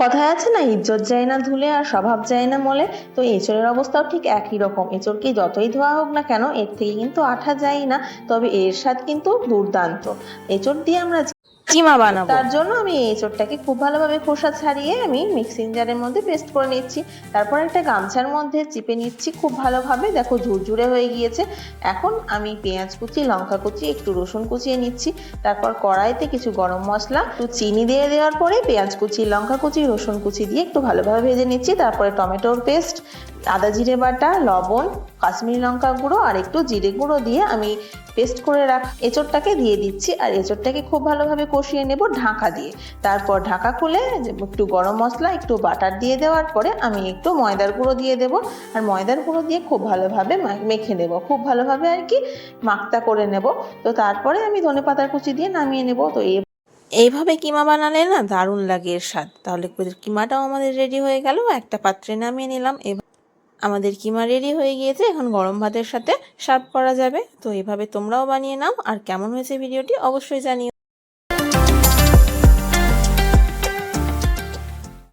কথায় আছে না, ইজ্জত যায় না ধুলে আর স্বভাব যায় না মলে। তো এঁচড়ের অবস্থাও ঠিক একই রকম। এঁচড়কে যতই ধোয়া হোক না কেন, এর থেকে কিন্তু আঠা যায় না। তবে এর স্বাদ কিন্তু দুর্দান্ত। এঁচড় দিয়ে আমরা চিমা বানাবো। তার জন্য আমি এই এঁচড়টাকে খুব ভালোভাবে খোসা ছাড়িয়ে আমি মিক্সিং জারের মধ্যে পেস্ট করে নিচ্ছি। তারপর একটা গামছার মধ্যে চিপে নিচ্ছি খুব ভালোভাবে। দেখো ঝুরঝুরে হয়ে গিয়েছে। এখন আমি পেঁয়াজ কুচি, লঙ্কা কুচি, একটু রসুন কুচিয়ে নিচ্ছি। তারপর কড়াইতে কিছু গরম মশলা, একটু চিনি দিয়ে দেওয়ার পরে পেঁয়াজ কুচি, লঙ্কা কুচি, রসুন কুচি দিয়ে একটু ভালোভাবে ভেজে নিচ্ছি। তারপরে টমেটোর পেস্ট আদা জিরে বাটা, লবণ, কাশ্মীরি লঙ্কা গুঁড়ো আর একটু জিরে গুঁড়ো দিয়ে আমি পেস্ট করে রাখ, এঁচড়টাকে দিয়ে দিচ্ছি। আর এঁচড়টাকে খুব ভালোভাবে কষিয়ে নেব ঢাকা দিয়ে। তারপর ঢাকা খুলে একটু গরম মশলা, একটু বাটার দিয়ে দেওয়ার পরে আমি একটু ময়দার গুঁড়ো দিয়ে দেবো। আর ময়দার গুঁড়ো দিয়ে খুব ভালোভাবে মেখে নেব। খুব ভালোভাবে আর কি মাখতা করে নেব। তো তারপরে আমি ধনে পাতার কুচি দিয়ে নামিয়ে নেব। তো এই এইভাবে কিমা বানালে না দারুণ লাগে এর স্বাদ। তাহলে কিমাটাও আমাদের রেডি হয়ে গেল। একটা পাত্রে নামিয়ে নিলাম। এবার আমাদের কিমা রেডি হয়ে গিয়েছে? এখন গরম ভাতের সাথে সার্ভ করা যাবে। তো এভাবে তোমরাও বানিয়ে নাও। আর কেমন হয়েছে ভিডিওটি অবশ্যই জানিও।